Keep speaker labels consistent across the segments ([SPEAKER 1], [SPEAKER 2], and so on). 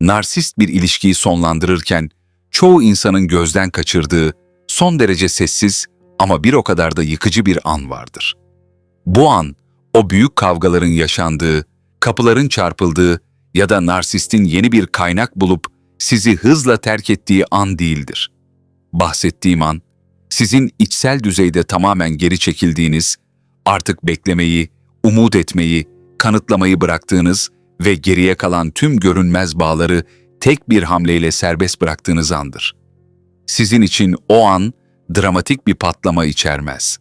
[SPEAKER 1] narsist bir ilişkiyi sonlandırırken çoğu insanın gözden kaçırdığı son derece sessiz ama bir o kadar da yıkıcı bir an vardır. Bu an o büyük kavgaların yaşandığı, kapıların çarpıldığı ya da narsistin yeni bir kaynak bulup sizi hızla terk ettiği an değildir. Bahsettiğim an, sizin içsel düzeyde tamamen geri çekildiğiniz, artık beklemeyi, umut etmeyi, kanıtlamayı bıraktığınız ve geriye kalan tüm görünmez bağları tek bir hamleyle serbest bıraktığınız andır. Sizin için o an dramatik bir patlama içermez.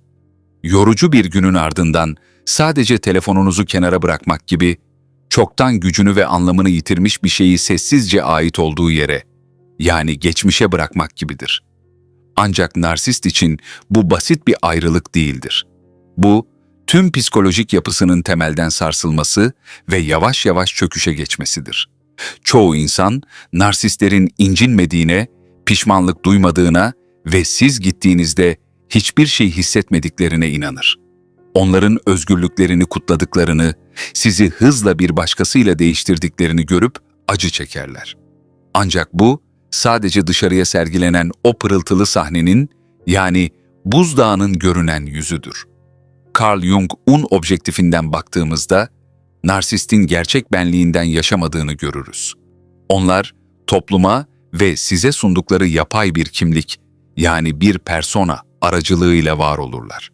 [SPEAKER 1] Yorucu bir günün ardından sadece telefonunuzu kenara bırakmak gibi çoktan gücünü ve anlamını yitirmiş bir şeyi sessizce ait olduğu yere, yani geçmişe bırakmak gibidir. Ancak narsist için bu basit bir ayrılık değildir. Bu, tüm psikolojik yapısının temelden sarsılması ve yavaş yavaş çöküşe geçmesidir. Çoğu insan, narsistlerin incinmediğine, pişmanlık duymadığına ve siz gittiğinizde hiçbir şey hissetmediklerine inanır. Onların özgürlüklerini kutladıklarını, sizi hızla bir başkasıyla değiştirdiklerini görüp acı çekerler. Ancak bu, sadece dışarıya sergilenen o pırıltılı sahnenin, yani buzdağının görünen yüzüdür. Carl Jung un objektifinden baktığımızda, narsistin gerçek benliğinden yaşamadığını görürüz. Onlar, topluma ve size sundukları yapay bir kimlik, yani bir persona aracılığıyla var olurlar.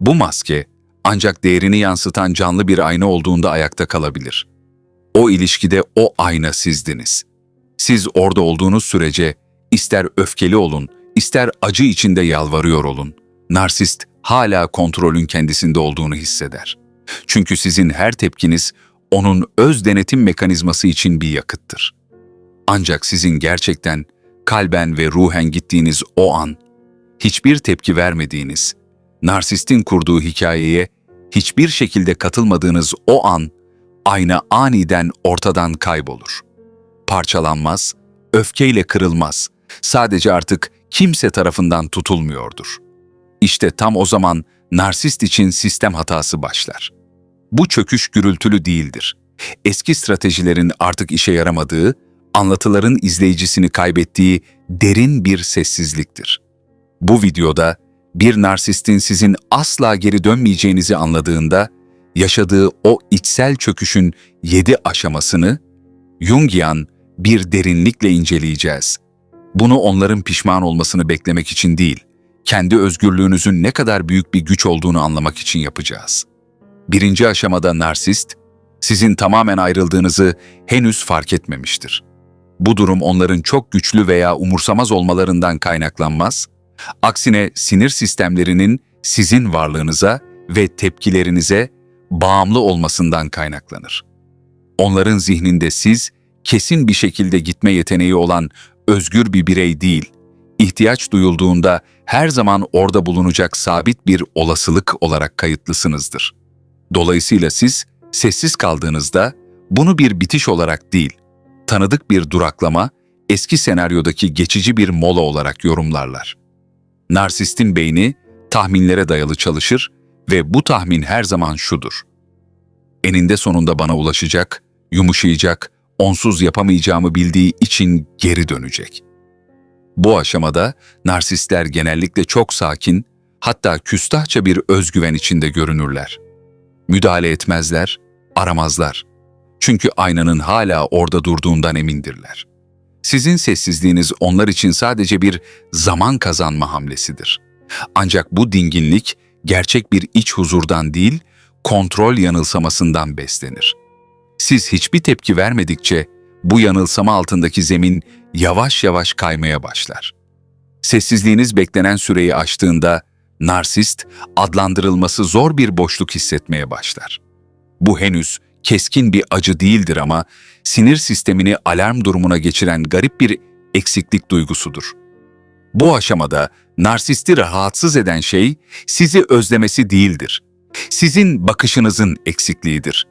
[SPEAKER 1] Bu maske, ancak değerini yansıtan canlı bir ayna olduğunda ayakta kalabilir. O ilişkide o ayna sizdiniz. Siz orada olduğunuz sürece ister öfkeli olun, ister acı içinde yalvarıyor olun. Narsist hala kontrolün kendisinde olduğunu hisseder. Çünkü sizin her tepkiniz onun öz denetim mekanizması için bir yakıttır. Ancak sizin gerçekten kalben ve ruhen gittiğiniz o an, hiçbir tepki vermediğiniz, narsistin kurduğu hikayeye hiçbir şekilde katılmadığınız o an, ayna aniden ortadan kaybolur. Parçalanmaz, öfkeyle kırılmaz, sadece artık kimse tarafından tutulmuyordur. İşte tam o zaman narsist için sistem hatası başlar. Bu çöküş gürültülü değildir. Eski stratejilerin artık işe yaramadığı, anlatıların izleyicisini kaybettiği derin bir sessizliktir. Bu videoda bir narsistin sizin asla geri dönmeyeceğinizi anladığında yaşadığı o içsel çöküşün yedi aşamasını Jungian bir derinlikle inceleyeceğiz. Bunu onların pişman olmasını beklemek için değil, kendi özgürlüğünüzün ne kadar büyük bir güç olduğunu anlamak için yapacağız. Birinci aşamada narsist, sizin tamamen ayrıldığınızı henüz fark etmemiştir. Bu durum onların çok güçlü veya umursamaz olmalarından kaynaklanmaz, aksine sinir sistemlerinin sizin varlığınıza ve tepkilerinize bağımlı olmasından kaynaklanır. Onların zihninde siz, kesin bir şekilde gitme yeteneği olan özgür bir birey değil, ihtiyaç duyulduğunda her zaman orada bulunacak sabit bir olasılık olarak kayıtlısınızdır. Dolayısıyla siz, sessiz kaldığınızda bunu bir bitiş olarak değil, tanıdık bir duraklama, eski senaryodaki geçici bir mola olarak yorumlarlar. Narsistin beyni tahminlere dayalı çalışır ve bu tahmin her zaman şudur. Eninde sonunda bana ulaşacak, yumuşayacak, onsuz yapamayacağımı bildiği için geri dönecek. Bu aşamada narsistler genellikle çok sakin, hatta küstahça bir özgüven içinde görünürler. Müdahale etmezler, aramazlar. Çünkü aynanın hala orada durduğundan emindirler. Sizin sessizliğiniz onlar için sadece bir zaman kazanma hamlesidir. Ancak bu dinginlik gerçek bir iç huzurdan değil, kontrol yanılsamasından beslenir. Siz hiçbir tepki vermedikçe bu yanılsama altındaki zemin yavaş yavaş kaymaya başlar. Sessizliğiniz beklenen süreyi aştığında narsist adlandırılması zor bir boşluk hissetmeye başlar. Bu henüz keskin bir acı değildir ama sinir sistemini alarm durumuna geçiren garip bir eksiklik duygusudur. Bu aşamada narsisti rahatsız eden şey sizi özlemesi değildir. Sizin bakışınızın eksikliğidir.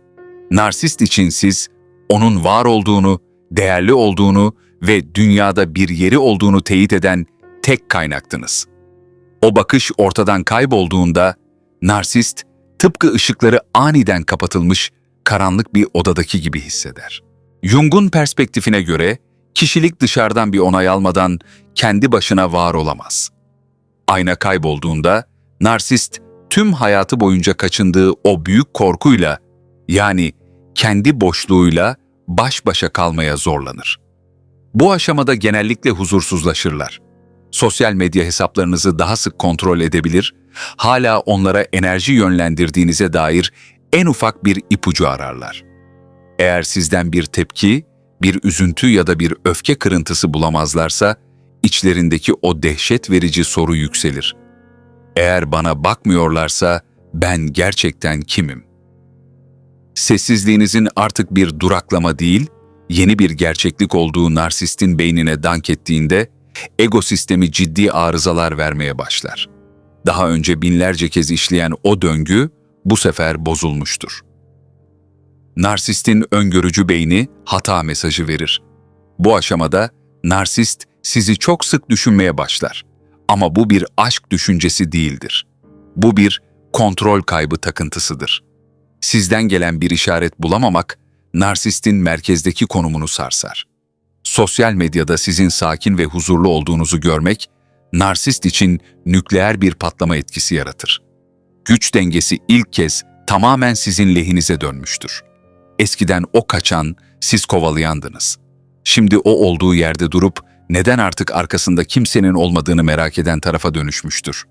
[SPEAKER 1] Narsist için siz onun var olduğunu, değerli olduğunu ve dünyada bir yeri olduğunu teyit eden tek kaynaktınız. O bakış ortadan kaybolduğunda narsist tıpkı ışıkları aniden kapatılmış karanlık bir odadaki gibi hisseder. Jung'un perspektifine göre kişilik dışarıdan bir onay almadan kendi başına var olamaz. Ayna kaybolduğunda narsist tüm hayatı boyunca kaçındığı o büyük korkuyla yani kendi boşluğuyla baş başa kalmaya zorlanır. Bu aşamada genellikle huzursuzlaşırlar. Sosyal medya hesaplarınızı daha sık kontrol edebilir, hala onlara enerji yönlendirdiğinize dair en ufak bir ipucu ararlar. Eğer sizden bir tepki, bir üzüntü ya da bir öfke kırıntısı bulamazlarsa, içlerindeki o dehşet verici soru yükselir. Eğer bana bakmıyorlarsa ben gerçekten kimim? Sessizliğinizin artık bir duraklama değil, yeni bir gerçeklik olduğu narsistin beynine dank ettiğinde, ego sistemi ciddi arızalar vermeye başlar. Daha önce binlerce kez işleyen o döngü bu sefer bozulmuştur. Narsistin öngörücü beyni hata mesajı verir. Bu aşamada narsist sizi çok sık düşünmeye başlar. Ama bu bir aşk düşüncesi değildir. Bu bir kontrol kaybı takıntısıdır. Sizden gelen bir işaret bulamamak, narsistin merkezdeki konumunu sarsar. Sosyal medyada sizin sakin ve huzurlu olduğunuzu görmek, narsist için nükleer bir patlama etkisi yaratır. Güç dengesi ilk kez tamamen sizin lehinize dönmüştür. Eskiden o kaçan, siz kovalayandınız. Şimdi o olduğu yerde durup neden artık arkasında kimsenin olmadığını merak eden tarafa dönüşmüştür.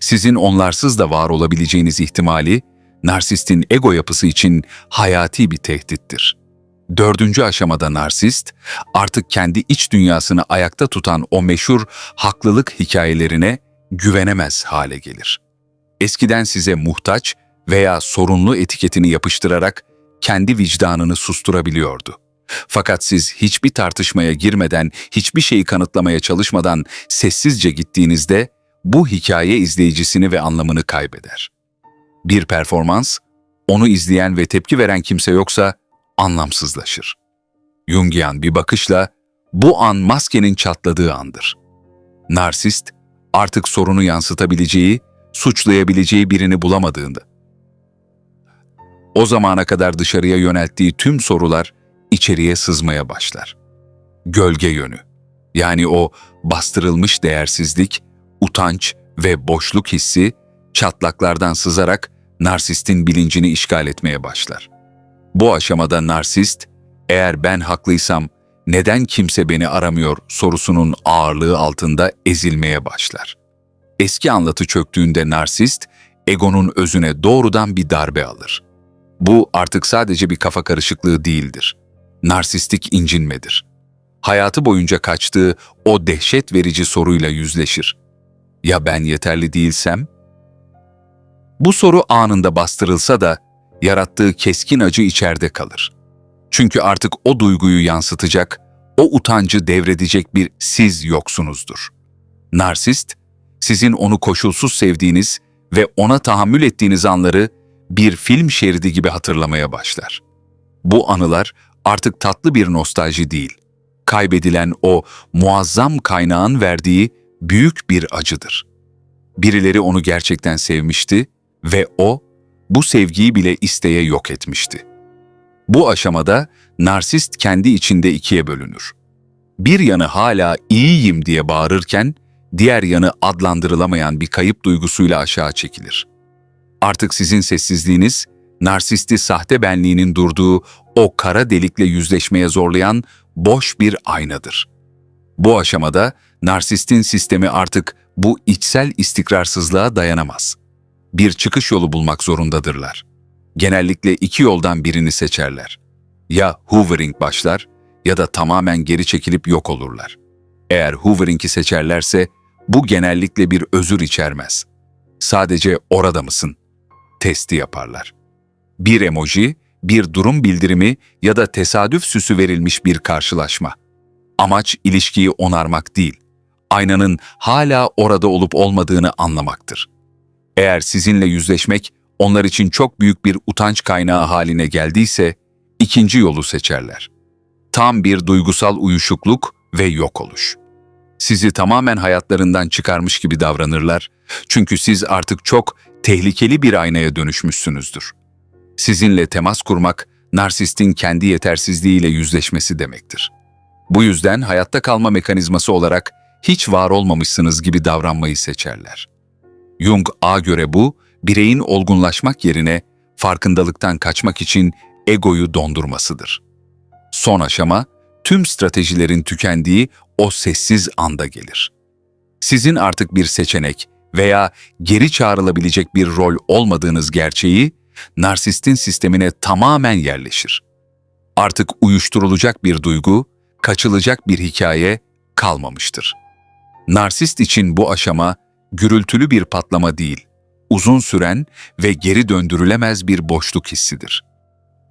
[SPEAKER 1] Sizin onlarsız da var olabileceğiniz ihtimali, narsistin ego yapısı için hayati bir tehdittir. Dördüncü aşamada narsist, artık kendi iç dünyasını ayakta tutan o meşhur haklılık hikayelerine güvenemez hale gelir. Eskiden size muhtaç veya sorunlu etiketini yapıştırarak kendi vicdanını susturabiliyordu. Fakat siz hiçbir tartışmaya girmeden, hiçbir şeyi kanıtlamaya çalışmadan sessizce gittiğinizde bu hikaye izleyicisini ve anlamını kaybeder. Bir performans, onu izleyen ve tepki veren kimse yoksa anlamsızlaşır. Jungian bir bakışla bu an maskenin çatladığı andır. Narsist artık sorunu yansıtabileceği, suçlayabileceği birini bulamadığında. O zamana kadar dışarıya yönelttiği tüm sorular içeriye sızmaya başlar. Gölge yönü, yani o bastırılmış değersizlik, utanç ve boşluk hissi çatlaklardan sızarak narsistin bilincini işgal etmeye başlar. Bu aşamada narsist, eğer ben haklıysam neden kimse beni aramıyor sorusunun ağırlığı altında ezilmeye başlar. Eski anlatı çöktüğünde narsist, egonun özüne doğrudan bir darbe alır. Bu artık sadece bir kafa karışıklığı değildir. Narsistik incinmedir. Hayatı boyunca kaçtığı o dehşet verici soruyla yüzleşir. Ya ben yeterli değilsem? Bu soru anında bastırılsa da yarattığı keskin acı içeride kalır. Çünkü artık o duyguyu yansıtacak, o utancı devredecek bir siz yoksunuzdur. Narsist, sizin onu koşulsuz sevdiğiniz ve ona tahammül ettiğiniz anları bir film şeridi gibi hatırlamaya başlar. Bu anılar artık tatlı bir nostalji değil, kaybedilen o muazzam kaynağın verdiği büyük bir acıdır. Birileri onu gerçekten sevmişti ve o bu sevgiyi bile isteye yok etmişti. Bu aşamada narsist kendi içinde ikiye bölünür. Bir yanı hala iyiyim diye bağırırken, diğer yanı adlandırılamayan bir kayıp duygusuyla aşağı çekilir. Artık sizin sessizliğiniz, narsisti sahte benliğinin durduğu o kara delikle yüzleşmeye zorlayan boş bir aynadır. Bu aşamada narsistin sistemi artık bu içsel istikrarsızlığa dayanamaz. Bir çıkış yolu bulmak zorundadırlar. Genellikle iki yoldan birini seçerler. Ya hoovering başlar ya da tamamen geri çekilip yok olurlar. Eğer hoovering'i seçerlerse bu genellikle bir özür içermez. Sadece orada mısın? Testi yaparlar. Bir emoji, bir durum bildirimi ya da tesadüf süsü verilmiş bir karşılaşma. Amaç ilişkiyi onarmak değil, aynanın hala orada olup olmadığını anlamaktır. Eğer sizinle yüzleşmek onlar için çok büyük bir utanç kaynağı haline geldiyse, ikinci yolu seçerler. Tam bir duygusal uyuşukluk ve yok oluş. Sizi tamamen hayatlarından çıkarmış gibi davranırlar çünkü siz artık çok tehlikeli bir aynaya dönüşmüşsünüzdür. Sizinle temas kurmak narsistin kendi yetersizliğiyle yüzleşmesi demektir. Bu yüzden hayatta kalma mekanizması olarak hiç var olmamışsınız gibi davranmayı seçerler. Jung A göre bu, bireyin olgunlaşmak yerine farkındalıktan kaçmak için egoyu dondurmasıdır. Son aşama, tüm stratejilerin tükendiği o sessiz anda gelir. Sizin artık bir seçenek veya geri çağrılabilecek bir rol olmadığınız gerçeği, narsistin sistemine tamamen yerleşir. Artık uyuşturulacak bir duygu, kaçılacak bir hikaye kalmamıştır. Narsist için bu aşama gürültülü bir patlama değil, uzun süren ve geri döndürülemez bir boşluk hissidir.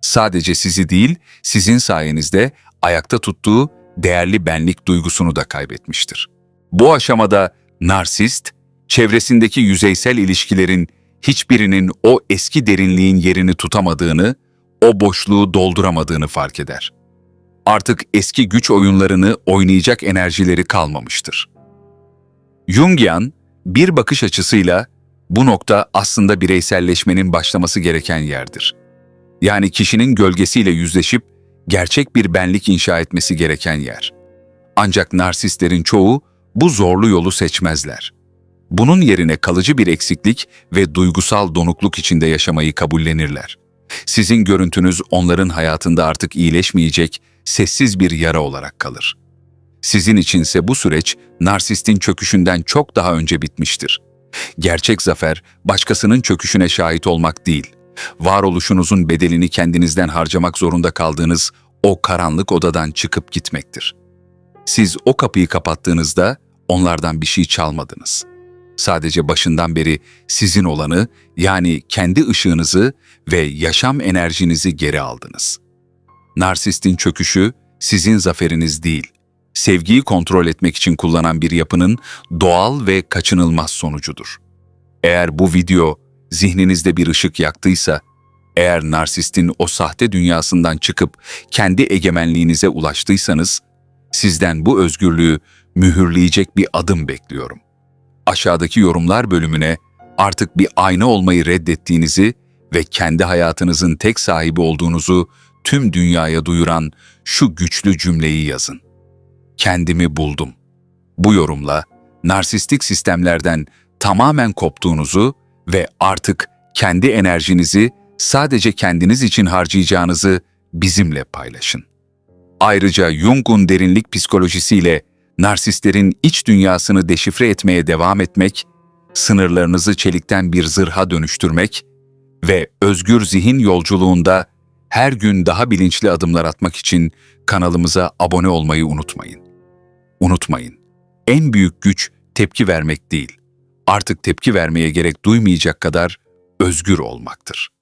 [SPEAKER 1] Sadece sizi değil, sizin sayenizde ayakta tuttuğu değerli benlik duygusunu da kaybetmiştir. Bu aşamada narsist, çevresindeki yüzeysel ilişkilerin hiçbirinin o eski derinliğin yerini tutamadığını, o boşluğu dolduramadığını fark eder. Artık eski güç oyunlarını oynayacak enerjileri kalmamıştır. Jungian, bir bakış açısıyla bu nokta aslında bireyselleşmenin başlaması gereken yerdir. Yani kişinin gölgesiyle yüzleşip gerçek bir benlik inşa etmesi gereken yer. Ancak narsistlerin çoğu bu zorlu yolu seçmezler. Bunun yerine kalıcı bir eksiklik ve duygusal donukluk içinde yaşamayı kabullenirler. Sizin görüntünüz onların hayatında artık iyileşmeyecek, sessiz bir yara olarak kalır. Sizin içinse bu süreç narsistin çöküşünden çok daha önce bitmiştir. Gerçek zafer başkasının çöküşüne şahit olmak değil, varoluşunuzun bedelini kendinizden harcamak zorunda kaldığınız o karanlık odadan çıkıp gitmektir. Siz o kapıyı kapattığınızda onlardan bir şey çalmadınız. Sadece başından beri sizin olanı yani kendi ışığınızı ve yaşam enerjinizi geri aldınız. Narsistin çöküşü sizin zaferiniz değil, sevgiyi kontrol etmek için kullanan bir yapının doğal ve kaçınılmaz sonucudur. Eğer bu video zihninizde bir ışık yaktıysa, eğer narsistin o sahte dünyasından çıkıp kendi egemenliğinize ulaştıysanız, sizden bu özgürlüğü mühürleyecek bir adım bekliyorum. Aşağıdaki yorumlar bölümüne artık bir ayna olmayı reddettiğinizi ve kendi hayatınızın tek sahibi olduğunuzu tüm dünyaya duyuran şu güçlü cümleyi yazın. Kendimi buldum. Bu yorumla narsistik sistemlerden tamamen koptuğunuzu ve artık kendi enerjinizi sadece kendiniz için harcayacağınızı bizimle paylaşın. Ayrıca Jung'un derinlik psikolojisiyle narsistlerin iç dünyasını deşifre etmeye devam etmek, sınırlarınızı çelikten bir zırha dönüştürmek ve özgür zihin yolculuğunda her gün daha bilinçli adımlar atmak için kanalımıza abone olmayı unutmayın. Unutmayın, en büyük güç tepki vermek değil, artık tepki vermeye gerek duymayacak kadar özgür olmaktır.